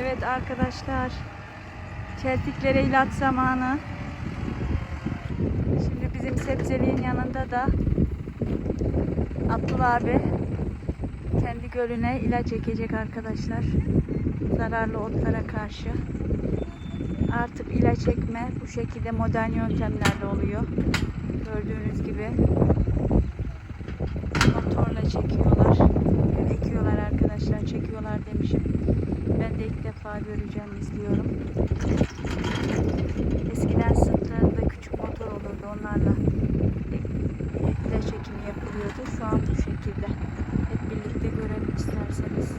Evet arkadaşlar. Çeltiklere ilaç zamanı. Şimdi bizim sebzeliğin yanında da Abdullah abi kendi gölüne ilaç ekecek arkadaşlar. Zararlı otlara karşı. Artık ilaç ekme bu şekilde modern yöntemlerle oluyor. Gördüğünüz gibi motorla çekiyorlar. Ekiyorlar arkadaşlar. Çekiyorlar demişim. Ben de ilk defa göreceğim, izliyorum. Eskiden sırtlarında küçük motor olurdu. Onlarla ilaç çekimi yapılıyordu. Şu an bu şekilde. Hep birlikte görelim isterseniz.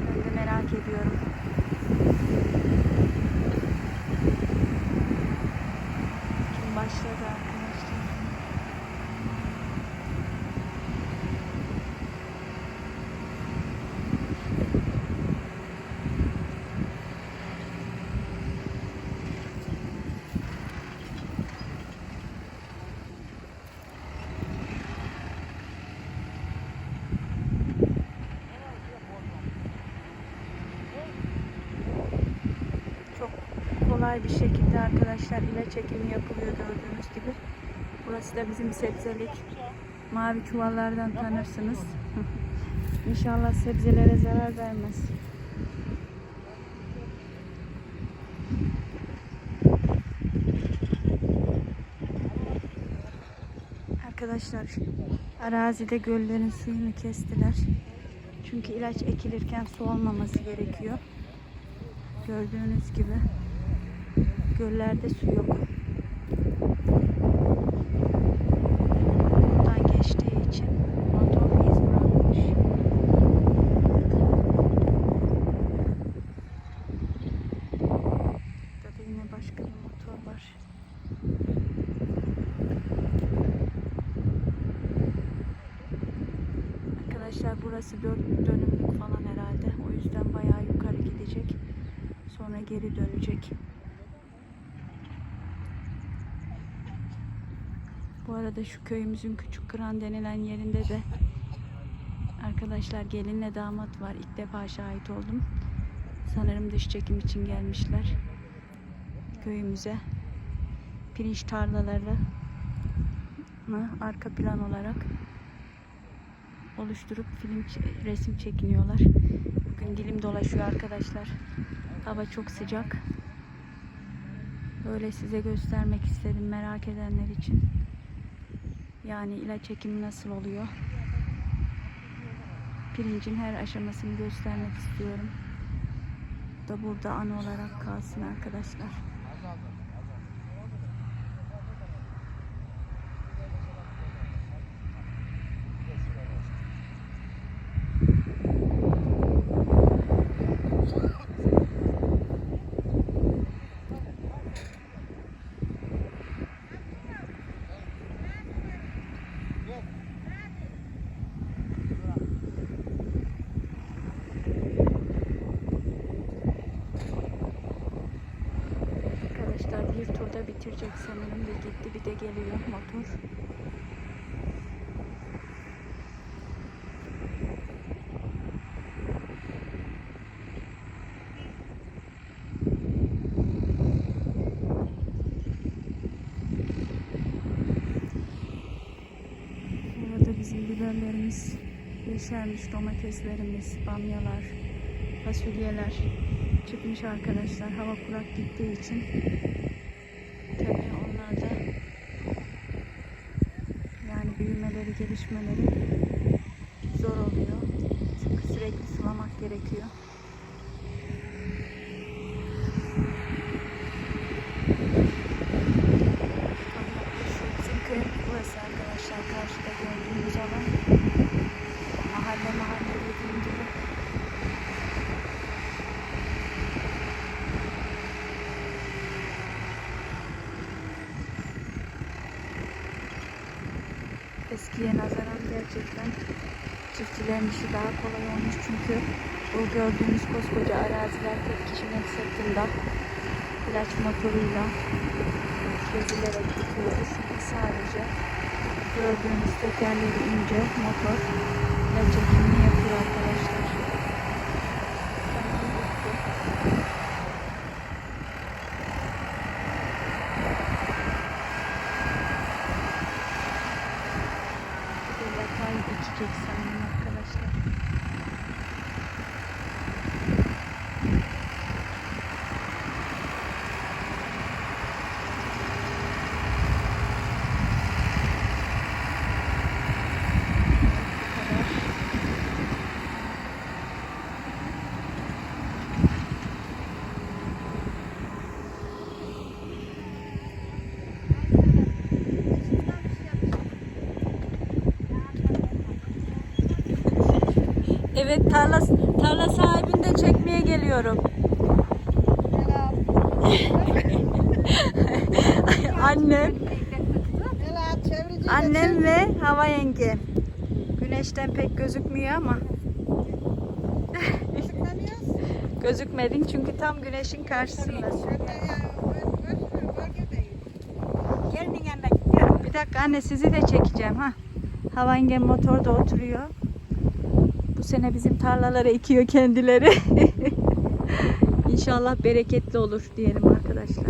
Ben de merak ediyorum. Kim başladı arkadaşlar? Çok kolay bir şekilde arkadaşlar ilaç çekimi yapılıyor gördüğünüz gibi. Burası da bizim sebzelik. Mavi çuvallardan tanırsınız. İnşallah sebzelere zarar vermez. Arkadaşlar arazide göllerin suyunu kestiler. Çünkü ilaç ekilirken su olmaması gerekiyor. Gördüğünüz gibi göllerde su yok. Buradan geçtiği için motor iz bırakmış. Burada da yine başka bir motor var. Arkadaşlar burası 4 dönümlük falan herhalde. O yüzden bayağı yukarı gidecek. Sonra geri dönecek. Bu arada şu köyümüzün küçük kıran denilen yerinde de arkadaşlar gelinle damat var. İlk defa şahit oldum. Sanırım dış çekim için gelmişler köyümüze. Pirinç tarlaları arka plan olarak oluşturup film resim çekiniyorlar. Bugün dilim dolaşıyor arkadaşlar. Hava çok sıcak. Böyle size göstermek istedim merak edenler için. Yani ilaç çekimi nasıl oluyor? Pirincin her aşamasını göstermek istiyorum. Da burada anı olarak kalsın arkadaşlar. Turda bitirecek sanırım. Bir gitti bir de geliyor motor. Bizim biberlerimiz yeşermiş, domateslerimiz, bamyalar, fasulyeler çıkmış arkadaşlar. Hava kurak gittiği için tabii onlar da yani büyümeleri, gelişmeleri zor oluyor. Çünkü sürekli sulamak gerekiyor. Şu bizim köy burası arkadaşlar. Karşıda gördüğünüz alan. Mahalle mahalle dediğim gibi. Eskiye nazaran gerçekten çiftçilerin işi daha kolay olmuş. Çünkü bu gördüğünüz koskoca araziler tek kişinin sırtında. İlaç motoruyla gezilerek gidiyoruz. Sadece gördüğünüz tekerleri ince motor ilaç çekimini yapıyor arkadaşlar. Çay içecek sanırım arkadaşlar. Bu kadar. Evet tarla tarla sahibini de çekmeye geliyorum. Annem, annem ve hava yenge. Güneşten pek gözükmüyor ama gözükmedin çünkü tam güneşin karşısındasın. Bir dakika anne sizi de çekeceğim ha. Hava yenge motorda oturuyor. Bu sene bizim tarlalara ekiyor kendileri. İnşallah bereketli olur diyelim arkadaşlar.